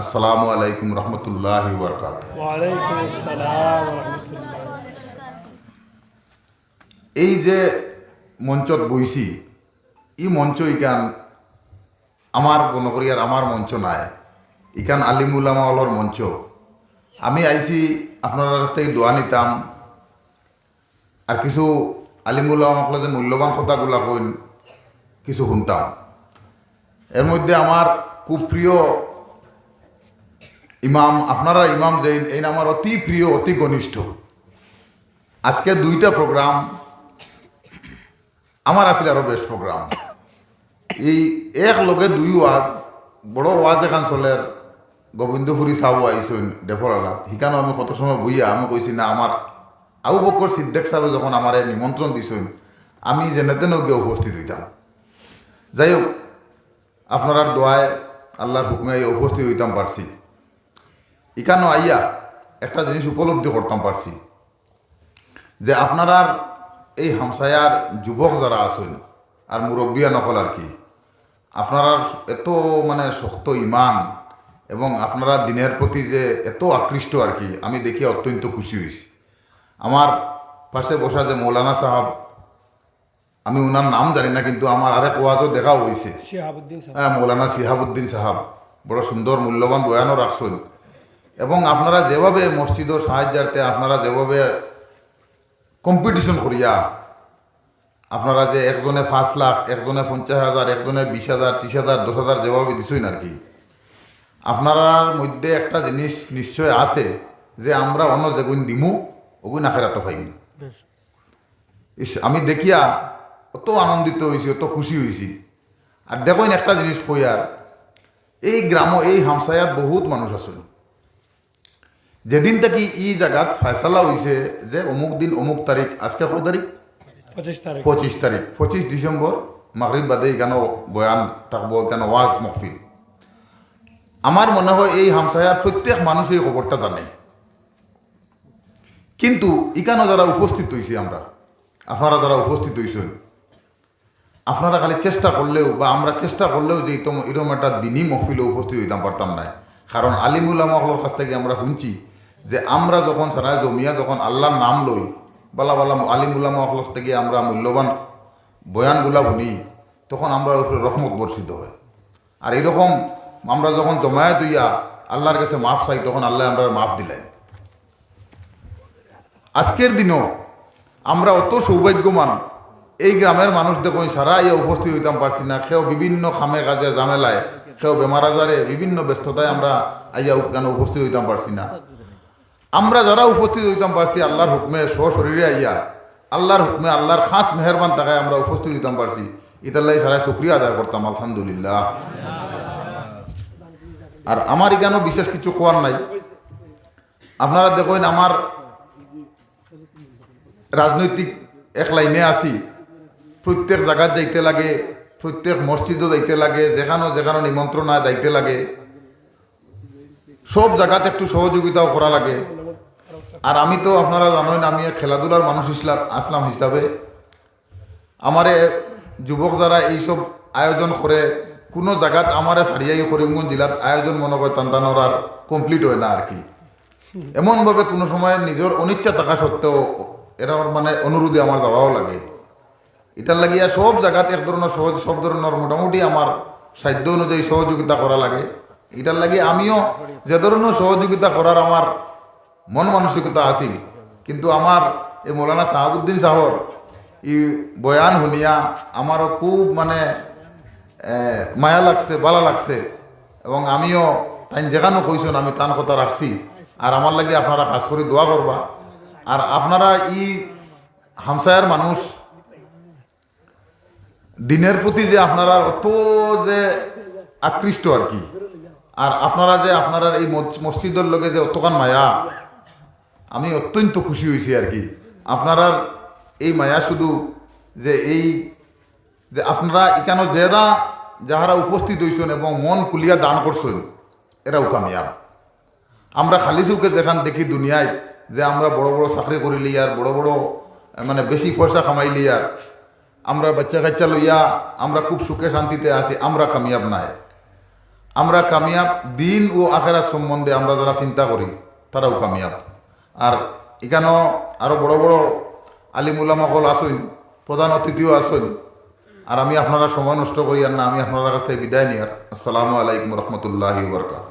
আসসালামু আলাইকুম রহমতুল্লাহ বরকাত এই যে মঞ্চত বইছি ই মঞ্চ ইকান আমার বনকরিয়ার আমার মঞ্চ নাই। ইকান আলিমুলামা অলর মঞ্চ। আমি আইছি আপনার কাছ থেকে দোয়া নিতাম। আর কিছু আলিমুল্লাহ যে মূল্যবান কথাগুলা কইন কিছু শুনতাম। এর মধ্যে আমার খুব প্রিয় ইমাম, আপনারা ইমাম যে, এই আমার অতি প্রিয়, অতি ঘনিষ্ঠ। আজকে দুইটা প্রোগ্রাম আমার আসলে আরও বেশ প্রোগ্রাম এই এক লগে দুই ওয়াজ, বড় ওয়াজ এখান চলের গোবিন্দপুরি সাহু আইসুন ডেফরালাত হিকানো আমি কত সময় বইয়া আমি কইছি না আমার আবু বক্কর সিদ্দেক সাহেব যখন আমার নিমন্ত্রণ দিছেন, আমি যেনে তেন উপস্থিত হইতাম যাই হোক আপনার দোয়ায় আল্লাহর হুকমে উপস্থিত হইতাম পারছি ইকানো আইয়া একটা জিনিস উপলব্ধি করতাম পারছি। যে আপনার এই হামসায়ার যুবক যারা আছেন আর মুরব্বিয়া নকল আর কি আপনারা এত মানে শক্ত ইমান এবং আপনারা দিনের প্রতি যে এত আকৃষ্ট আর কি আমি দেখি অত্যন্ত খুশি হয়েছি। আমার পাশে বসা যে মৌলানা সাহাব আমি ওনার নাম জানি না কিন্তু আমার আরেক ওয়াজও দেখা হয়েছে। হ্যাঁ মৌলানা সিহাবুদ্দিন সাহাব বড় সুন্দর মূল্যবান বয়ানও রাখছেন। এবং আপনারা যেভাবে মসজিদ সাহায্যার্থে আপনারা যেভাবে কম্পিটিশন করিয়া আপনারা যে একজনে পাঁচ লাখ একজনে পঞ্চাশ হাজার একজনে বিশ হাজার ত্রিশ হাজার দশ হাজার যেভাবে দিছই আর কি আপনারার মধ্যে একটা জিনিস নিশ্চয় আছে যে আমরা অন্য যেগুন দিমু ওগুন আখেরাত পাইনি ইস আমি দেখিয়া অত আনন্দিত হয়েছি অত খুশি হয়েছি আর দেখুন একটা জিনিস কই আর এই গ্রাম এই হামসায়াত বহুত মানুষ আছেন। যেদিন থেকে ই জায়গাত ফয়সালা হয়েছে যে অমুক দিন অমুক তারিখ আজকে কয় তারিখ? পঁচিশ তারিখ। পঁচিশ তারিখ। পঁচিশ ডিসেম্বর মাগরিব বাদে এখানে বয়ান থাকব এখানে ওয়াজ মহফিল। আমার মনে হয় এই হামসায়ার প্রত্যেক মানুষ এই খবরটা জানে। কিন্তু এখানে যারা উপস্থিত হয়েছি আমরা আপনারা যারা উপস্থিত হয়েছেন আপনারা খালি চেষ্টা করলেও বা আমরা চেষ্টা করলেও যে এরকম একটা দিনই মহফিলে উপস্থিত হইতাম পারতাম না কারণ আলিমুল্লামহলের কাছ থেকে আমরা শুনছি যে আমরা যখন সারা জমিয়া যখন আল্লাহর নাম লই, বালা বালা আলিমুল্লামহলের থেকে আমরা মূল্যবান বয়ানগুলা শুনি, তখন আমরা উপরে রহমত বর্ষিত হয়। আর এরকম আমরা যখন জমায়েত হইয়া আল্লাহর কাছে মাফ চাই, তখন আল্লাহ আমরা মাফ দিলেন। আজকের দিনও আমরা অত সৌভাগ্যমান এই গ্রামের মানুষ দেখুন সারা ইয়ে উপস্থিত হইতাম পারছি না। সেও বিভিন্ন খামে কাজে জামেলায় সেও বেমার আজারে, বিভিন্ন ব্যস্ততায় আমরা আইয়া কেন উপস্থিত হইতাম পারছি না। আমরা যারা উপস্থিত হইতাম পারছি, আল্লাহর হুকমে সশরীরে আইয়া, আল্লাহর হুকমে আল্লাহর খাস মেহরবান থাকায় আমরা উপস্থিত হইতাম পারছি। লাগে সারা শুক্রিয়া আদায় করতাম, আলহামদুলিল্লাহ। আর আমার এখানেও বিশেষ কিছু কোয়ার নাই। আপনারা দেখুন, আমার রাজনৈতিক এক লাইনে আছি। প্রত্যেক জায়গাত যাইতে লাগে, প্রত্যেক মসজিদও যাইতে লাগে যেখানে নিমন্ত্রণ হয় যাইতে লাগে। সব জায়গাতে একটু সহযোগিতাও করা লাগে। আর আমি তো আপনারা জানেন, আমি খেলাধুলার মানুষ ইসলাম আসলাম হিসাবে। আমারে যুবক যারা এইসব আয়োজন করে, কোনো জায়গাত আমারে ছাড়িয়াই করিমগঞ্জ জেলাত আয়োজন মনে করে আর কমপ্লিট হয় না আর কি। এমনভাবে কোনো সময় নিজের অনিচ্ছা থাকা সত্ত্বেও এরা মানে অনুরোধে আমার যাওয়াও লাগে। এটার লাগিয়া সব জায়গাতে এক ধরনের সহজ সব ধরনের মোটামুটি আমার সাধ্য অনুযায়ী সহযোগিতা করা লাগে। এটার লাগে আমিও যে ধরনের সহযোগিতা করার আমার মন মানসিকতা আছিল। কিন্তু আমার এই মৌলানা সাহাবুদ্দিন সাহর ই বয়ান শুনিয়া আমারও খুব মানে মায়া লাগছে, বালা লাগছে। এবং আমিও তাই যেখানে কইছেন আমি তান কথা রাখছি আর আমার লাগে আপনারা কাজ করে দোয়া করবা আর আপনারা ই হামসায়ার মানুষ, দিনের প্রতি যে আপনারা অত যে আকৃষ্ট আর কি। আর আপনারা যে আপনারা এই মস- মসজিদের লগে যে অতখান মায়া আমি অত্যন্ত খুশি হয়েছি আর কি। আপনারা এই মায়া শুধু যে এই যে আপনারা এখানে যারা, যাহারা উপস্থিত হয়েছেন এবং মন খুলিয়া দান করছেন, এরাও কামিয়াব। আমরা খালি চৌকে যেখান দেখি দুনিয়ায়, যে আমরা বড় বড় চাকরি করিলি আর বড় বড় মানে বেশি পয়সা কামাইলি আর, আমরা বাচ্চা কাচ্চা লইয়া আমরা খুব সুখে শান্তিতে আছি, আমরা কামিয়াব নাই। আমরা কামিয়াব, দিন ও আখেরার সম্বন্ধে আমরা যারা চিন্তা করি, তারাও কামিয়াব। আর এখানেও আরও বড় বড় আলিমুলামকল আসুন, প্রধান অতিথিও আসুন। আর আমি আপনারা সময় নষ্ট করি আর না, আমি আপনার কাছ থেকে বিদায় নিই। আর আসসালামু আলাইকুম রহমতুল্লাহ বরকাত